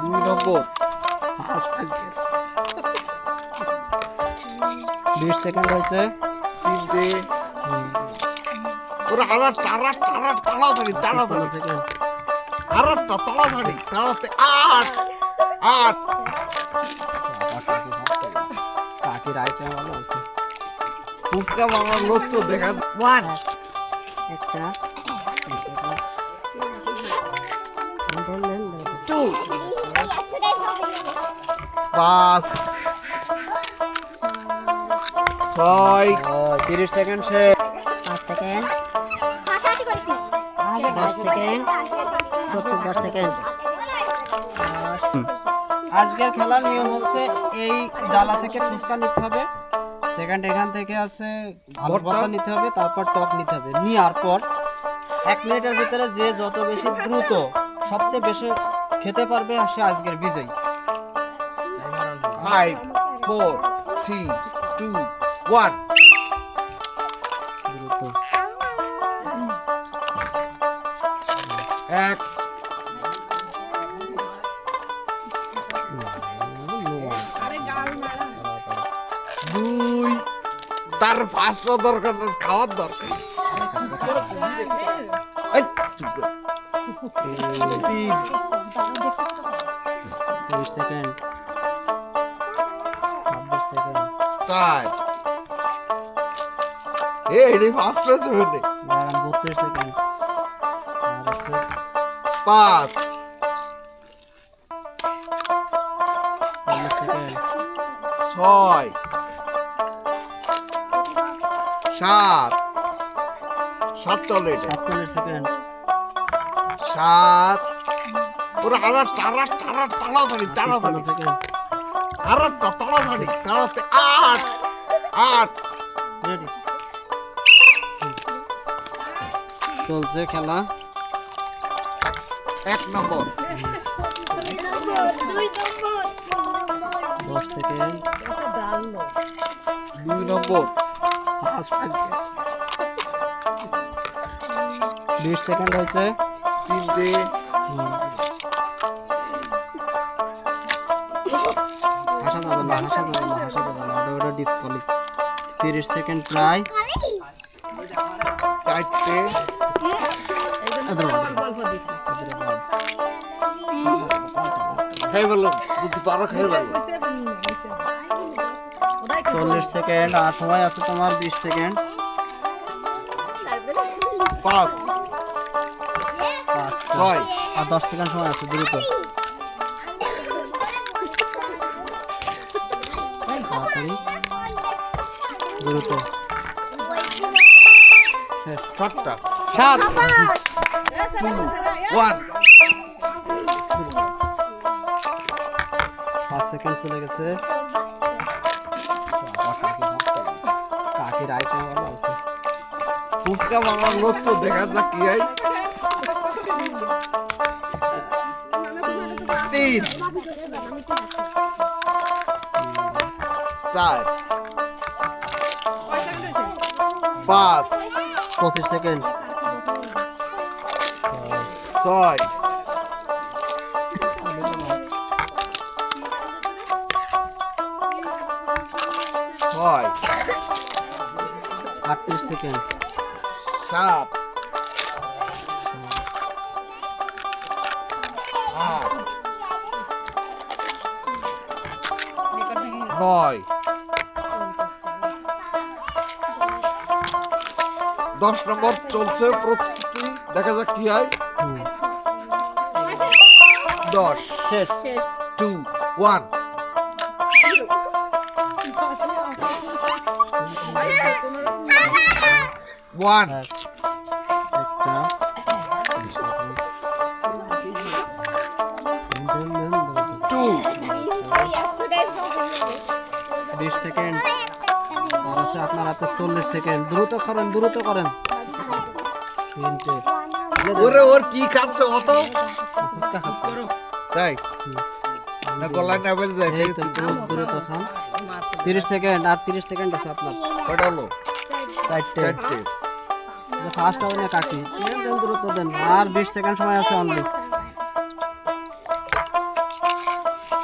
দুই নম্বর। বিশ সেকেন্ড হয়েছে। ওরা আরাটটা আরাটটা আরাট তাড়াতাড়ি তাড়াতাড়ি সেকেন্ড। তাড়াতাড়ি তাড়াতাড়ি আট আট। কাকি রাইট ভালো আছে। ফুচকা বাবার লোক তো দেখা ওয়ান একটা। পাঁচ। ছয়। তিরিশ সেকেন্ড শেষ। পাঁচ সেকেন্ড। দশ সেকেন্ড। সত্তর দশ সেকেন্ড। আজকের খেলার নিয়ম হচ্ছে এই জ্বালা থেকে ফুচকা নিতে হবে। সেকেন্ড এখান থেকে আছে আলু ভর্তা। নিতে হবে তারপর টক নিতে হবে। নেওয়ার পর। এক মিনিটের ভিতরে যে যত বেশি দ্রুত সবচেয়ে বেশি খেতে পারবে সে আজকের বিজয়ী। Five four three two one এক। দুই। তার পাঁচটা দরকার খাওয়ার দরকার। তিন। তিরিশ সেকেন্ড ছাব্বিশ সেকেন্ড চার এ এটি ফার্স্ট হয়েছে দাঁড়ান বত্রিশ সেকেন্ড পাঁচ ছয় সাত সাত সাতচল্লিশ সেকেন্ড। সাত ওরা আরাট আরাট আরাট তাড়াতাড়ি তাড়াতাড়ি আরাটটা তাড়াতাড়ি তাড়াতাড়ি আট আট। চলছে খেলা। এক নম্বর। দশ সেকেন্ড দুই নম্বর। বিশ সেকেন্ড হয়েছে। তিনটে। হাসা যাবে না হাসা যাবে না ওটা ওটা তিরিশ সেকেন্ড প্রায়। চারটে। চল্লিশ সেকেন্ড আর সময় আছে তোমার বিশ সেকেন্ড। পাঁচ। পাঁচ ছয় আর দশ সেকেন্ড সময় আছে দ্রুত। তাড়াতাড়ি। দ্রুত সাতটা। সাত। ওয়ান। পাঁচ সেকেন্ড চলে গেছে। কাকি রাইট ভালো আছে। ফুচকা বাবার লোক তো দেখা যাক কি হয়। তিন। চার পাঁচ পঁচিশ সেকেন্ড। ছয় ছয় আটত্রিশ সেকেন্ড। সাত আট নয় দশ নম্বর চলছে প্রস্তুতি দেখা যাক কি হয় দশ শেষ টু ওয়ান ওয়ান টু বিশ সেকেন্ড আছে আপনার হাতে চল্লিশ সেকেন্ড। দ্রুত করেন দ্রুত করেন। ওরে ওর কি খাচ্ছে অত? তাই না গলায় না বের যায় দ্রুত দ্রুত খান। তিরিশ সেকেন্ড আর তিরিশ সেকেন্ড আছে আপনার। কয়টা হলো? চারটে। চারটে। ফার্স্ট হবে না কাকি? দেন দেন দ্রুত দেন। আর বিশ সেকেন্ড সময় আছে অনলি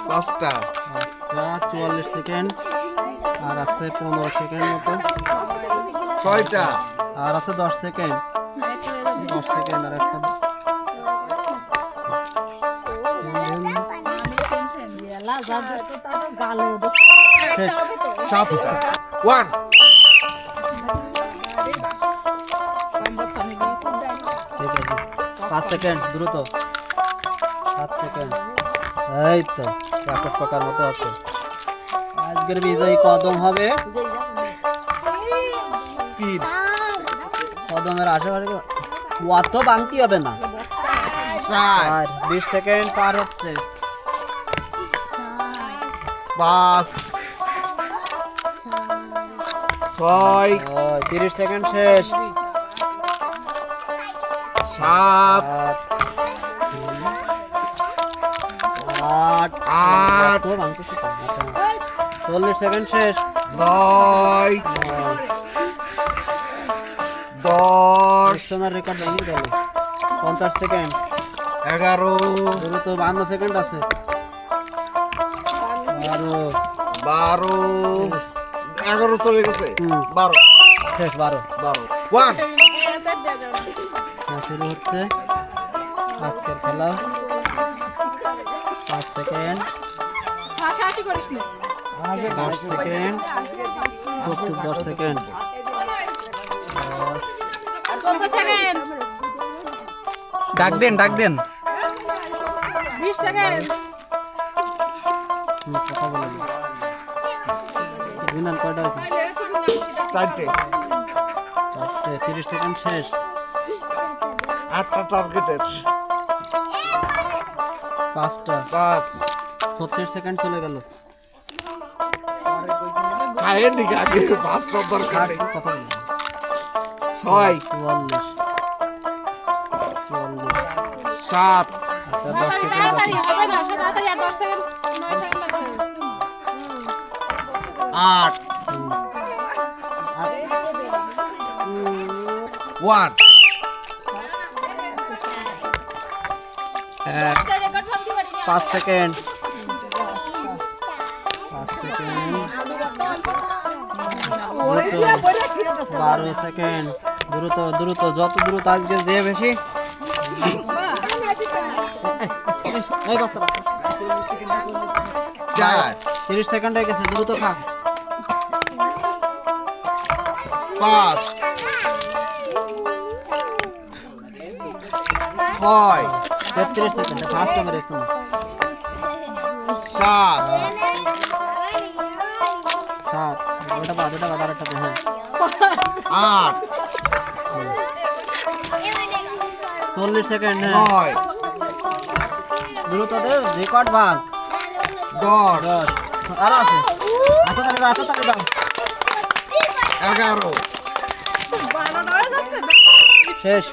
পাঁচটা। পাঁচটা চুয়াল্লিশ সেকেন্ড। আর আছে পনেরো সেকেন্ড মতো। ছয়টা। আর আছে দশ সেকেন্ড। দশ সেকেন্ড আর একটা। শেষ ওয়ান ঠিক আছে পাঁচ সেকেন্ড দ্রুত। সাত সেকেন্ড। এই তো র্যাকেট পাকার মতো আছে। আজকের বিজয়ী কদম হবে? কদমের আশেপাশে অত বাংতি হবে না। আর বিশ সেকেন্ড পার হচ্ছে। পাঁচ ছয়। তিরিশ সেকেন্ড শেষ। সাত। আট। আট। চল্লিশ সেকেন্ড শেষ। নয় দশ। সোনার রেকর্ড ভেঙে গেল পঞ্চাশ সেকেন্ড। এগারো। দ্রুত বান্ন সেকেন্ড আছে। বারো। বারো। এগারো চলে গেছে। বারো। শেষ বারো। বারো। ওয়ান। হ্যাঁ, শুরু হচ্ছে। আজকের খেলা। পাঁচ সেকেন্ড। দশ সেকেন্ড। সত্তর দশ সেকেন্ড। ডাক দেন ডাক দেন। হুম, কথা বলে বিনান কয়টা আছে চারটে। চারটে তিরিশ সেকেন্ড শেষ। আটটা টার্গেটের পাঁচটা। পাঁচ। ছত্রিশ সেকেন্ড চলে গেল। খায়ের দিকে আগে নেই। কথা বলে ছয়। চুয়াল্লিশ সাত। আট। ওয়ান। পাঁচ সেকেন্ড। পাঁচ সেকেন্ড। দ্রুত বারো সেকেন্ড দ্রুত দ্রুত যত দ্রুত আজকে যে বেশি। চার। তিরিশ সেকেন্ড হয়ে গেছে দ্রুত খা পাঁচ। ছয়। তেত্রিশ সেকেন্ড ফার্স্ট আমার একটু। সাত সাত। ওটা বাদ ওটা বাদ আর একটা হ্যাঁ আট। চল্লিশ সেকেন্ড হ্যাঁ। নয়। দ্রুত রেকর্ড ভাগ দশ। দশ। আরও আছে। আচ্ছা তাহলে আচ্ছা তাহলে দাও এগারো। শেষ।